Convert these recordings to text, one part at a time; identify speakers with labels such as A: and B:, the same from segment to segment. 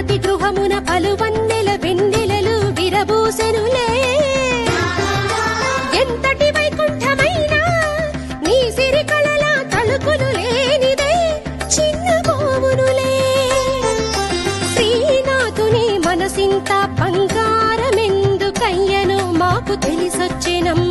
A: నీ పతి గృహమున పలువన్నెల వెన్నెలలు విరబూసెనులే. ఎంతటి వైకుంఠమైనా నీ సిరి కళల తలుపులు లేనిదే చిన్న మోమునులే శ్రీనాథుని మనసింత బంగారమెందుకయ్యను మాకు తెలిసొచ్చెనమ్మా.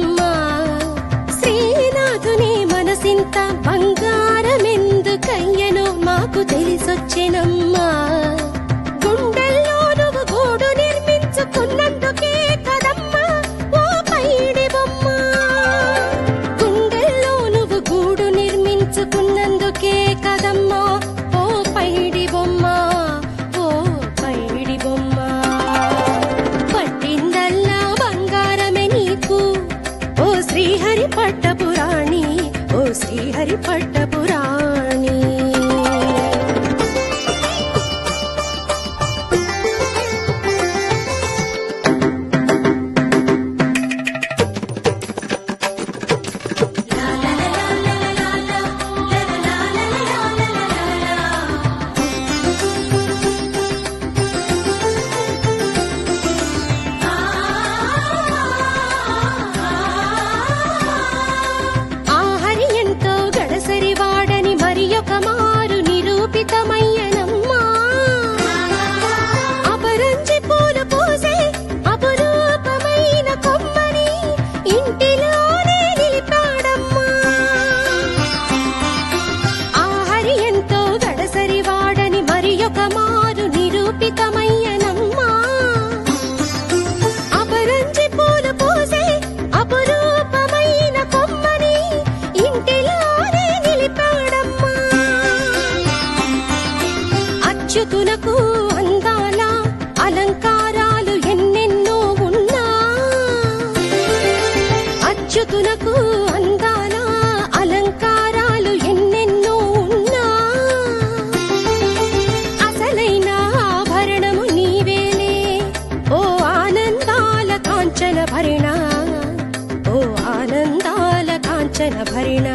A: ఆనందాల కాంచన భరిణ.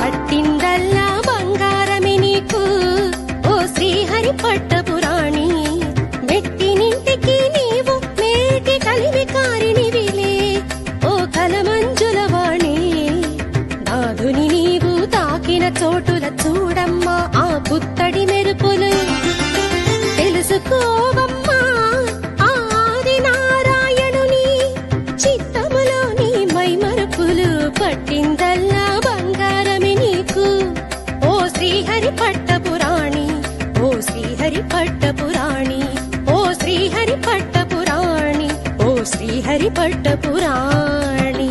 A: పట్టిందల్లా బంగారమే నీకు ఓ శ్రీహరి పట్టపురాణి. మెట్టినింటికి నీవు మేటి కలిమి కారినివిలే ఓ కలమంజుల వాణి. నాదుని నీవు తాకిన చోటుల చూడమ్మా ఆ పుత్తడి మెరుపులు. తెలుసుకోవమ్మా పట్టిందల్లా బంగారమి నీకు? ఓ శ్రీహరి పట్టపురాణి ఓ శ్రీహరి పట్టపురాణి ఓ శ్రీహరి పట్టపురాణి ఓ శ్రీహరి పట్టపురాణి.